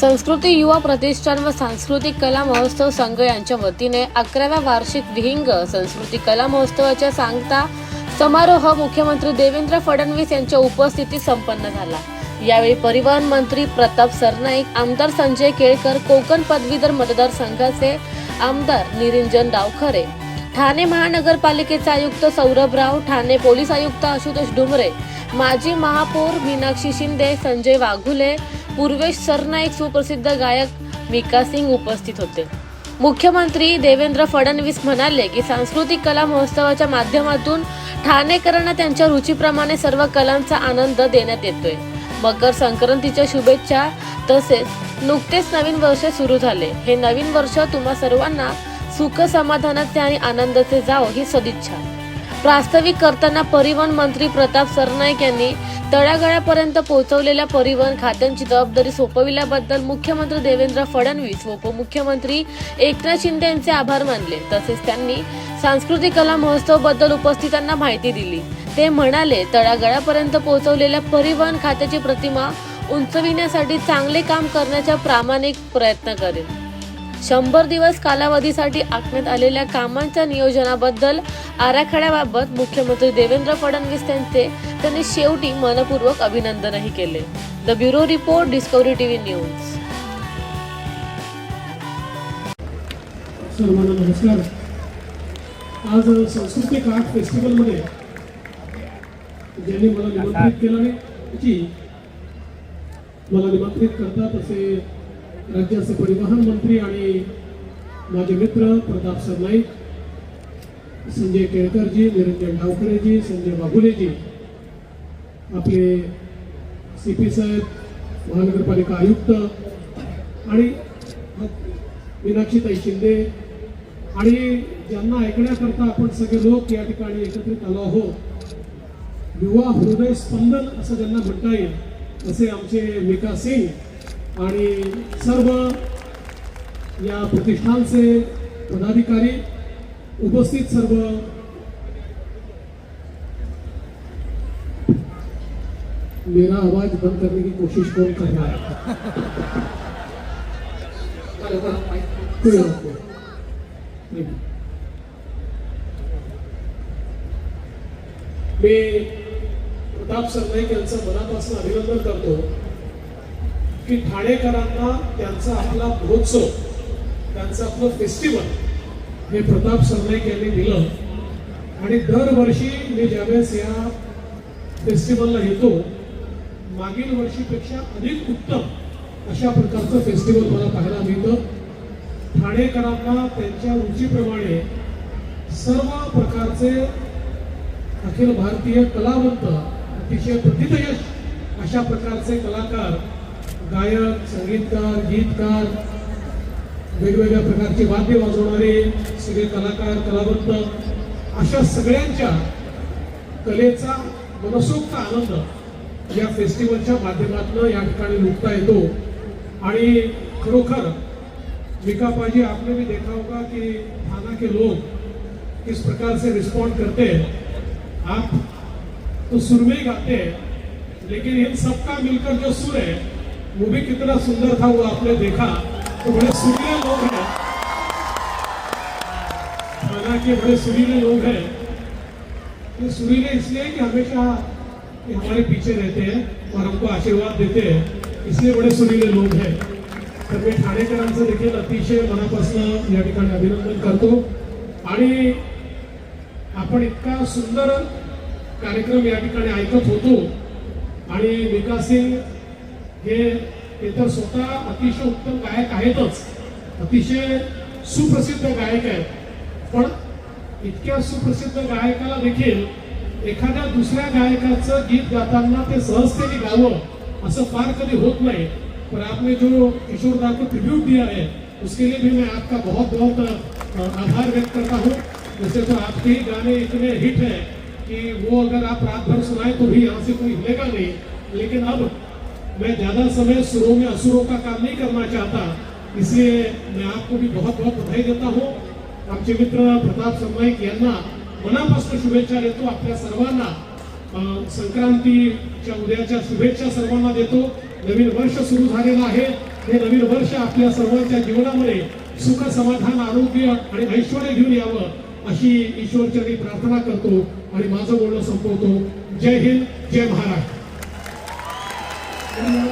संस्कृती युवा प्रतिष्ठान व सांस्कृतिक कला महोत्सव संघ यांच्या वतीने अकराव्या वार्षिक विहिंग संस्कृती कला महोत्सवाच्या सांगता समारोह मुख्यमंत्री देवेंद्र फडणवीस यांच्या उपस्थितीत संपन्न झाला. यावेळी परिवहन मंत्री प्रताप सरनाईक आमदार संजय केळकर कोकण पदवीधर मतदारसंघाचे आमदार निरंजन डावखरे ठाणे महानगरपालिकेचे आयुक्त सौरभ राव ठाणे पोलीस आयुक्त आशुतोष डुमरे माजी महापौर मीनाक्षी शिंदे संजय वाघुले पूर्वेश सरनाईक सुप्रसिद्ध गायक मिका सिंग उपस्थित होते. मुख्यमंत्री देवेंद्र फडणवीस म्हणाले की सांस्कृतिक कला महोत्सवाच्या माध्यमातून ठाणेकरांना त्यांच्या रुचीप्रमाणे सर्व कलांचा आनंद देण्यात येतोय. मकर संक्रांतीच्या शुभेच्छा तसेच नुकतेच नवीन वर्ष सुरू झाले. हे नवीन वर्ष तुम्हा सर्वांना सुख समाधानाचे आणि आनंदाचे जाओ ही सदिच्छा. प्रास्ताविक करताना परिवहन मंत्री प्रताप सरनाईक यांनी तळागाळापर्यंत पोहोचवलेल्या परिवहन खात्यांची जबाबदारी सोपविल्याबद्दल मुख्यमंत्री देवेंद्र फडणवीस व उपमुख्यमंत्री एकनाथ शिंदे यांचे आभार मानले. तसेच त्यांनी सांस्कृतिक कला महोत्सवबद्दल उपस्थितांना माहिती दिली. ते म्हणाले तळागाळापर्यंत पोहोचवलेल्या परिवहन खात्याची प्रतिमा उंचविण्यासाठी चांगले काम करण्याचा प्रामाणिक प्रयत्न करेल शंभर दिवस कालावधीसाठी आखण्यात आलेल्या कामांच्या नियोजनाबद्दल आराखड्याबाबत मुख्यमंत्री देवेंद्र फडणवीस यांचे त्यांनी शेवटी मनपूर्वक अभिनंदनही केले. The bureau report Discovery TV news. आज सांस्कृतिक आर्ट फेस्टिवलमध्ये ज्यांनी मला निमंत्रित केलं आहे त्याची मला निमंत्रित करतात असे राज्याचे परिवहन मंत्री आणि माझे मित्र प्रताप सरनाईक संजय केळकरजी निरंजन डावकरेजी संजय बागुलेजी आपले सी पी साहेब महानगरपालिका आयुक्त आणि मीनाक्षीताई शिंदे आणि ज्यांना ऐकण्याकरता आपण सगळे लोक या ठिकाणी एकत्रित आलो आहोत युवा हृदय स्पंदन असं ज्यांना म्हणता येईल असे आमचे मिका सिंग आणि सर्व या प्रतिष्ठानचे पदाधिकारी उपस्थित सर्व मेरा आवाज बंद करने की कोशिश कौन कर रहा है. मी प्रताप सरनाईक यांचं मनापासून अभिनंदन करतो की ठाणेकरांना त्यांचा आपला महोत्सव त्यांचं आपलं फेस्टिवल हे प्रताप सरनाईक यांनी दिलं. आणि दरवर्षी मी ज्यावेळेस या फेस्टिवलला येतो मागील वर्षीपेक्षा अधिक उत्तम अशा प्रकारचं फेस्टिवल मला पाहायला मिळतं. ठाणेकरांना त्यांच्या रुचीप्रमाणे सर्व प्रकारचे अखिल भारतीय कलावंत अतिशय प्रतितयश अशा प्रकारचे कलाकार गायक संगीतकार गीतकार वेगवेगळ्या प्रकारचे वाद्य वाजवणारे सगळे कलाकार कलावंत अशा सगळ्यांच्या कलेचा मनसोक्त आनंद या फेस्टिवलच्या माध्यमातून या ठिकाणी लुटता येतो. आणि खरोखर विका पाजी आपने भी देखा होगा कि थाना के लोग किस प्रकार से रिस्पॉन्ड करते हैं? आप तो सुर में गाते हैं लेकिन इन सबका मिलकर जो सुर है वो भी कितना सुंदर था वो आपने देखा। तो बड़े सुरीले लोग हैं। थाना के बड़े सुरीले लोग हैं। तो सुरीले इसलिए कि हमेशा कि हमारे पीछे रहते हैं और हमको आशीर्वाद देते हैं। इसलिए बड़े सुरीले लोग हैं। तर मी ठाणेकरांचं देखील अतिशय मनापासून या ठिकाणी अभिनंदन करतो आणि आपण इतका सुंदर कार्यक्रम या ठिकाणी ऐकत होतो। आणि विकास सिंग हे ते तर स्वतः अतिशय उत्तम गायक आहेतच. अतिशय सुप्रसिद्ध गायक आहेत. पण इतक्या सुप्रसिद्ध गायकाला देखील एखाद्या दुसऱ्या गायकाचं गीत गाताना ते सहजतेने गावं असं फार कधी होत नाही. पर आपने जो किशोरदा को ट्रिब्यूट दिया है उसके लिए भी मैं आपका बहुत बहुत आभार व्यक्त करता हूँ. जैसे तो आपके ही गाने इतने हिट हैं कि वो अगर आप रात भर सुनाए तो भी यहाँ से कोई हिलेगा नहीं. लेकिन अब मैं ज्यादा समय सुरों में असुरों का काम नहीं करना चाहता इसलिए मैं आपको भी बहुत बहुत बधाई देता हूँ। आमचे मित्र प्रताप सरनाईक यांना मनापासून शुभेच्छा देतो आपल्या सर्वांना। संक्रांतीच्या उद्याच्या शुभेच्छा सर्वांना देतो. नवीन वर्ष सुरू झालेलं आहे. हे नवीन वर्ष आपल्या सर्वांच्या जीवनामध्ये सुख समाधान आरोग्य आणि ऐश्वर घेऊन यावं अशी ईश्वरचरणी प्रार्थना करतो आणि माझं बोलणं संपवतो. जय हिंद जय महाराष्ट्र. Thank you.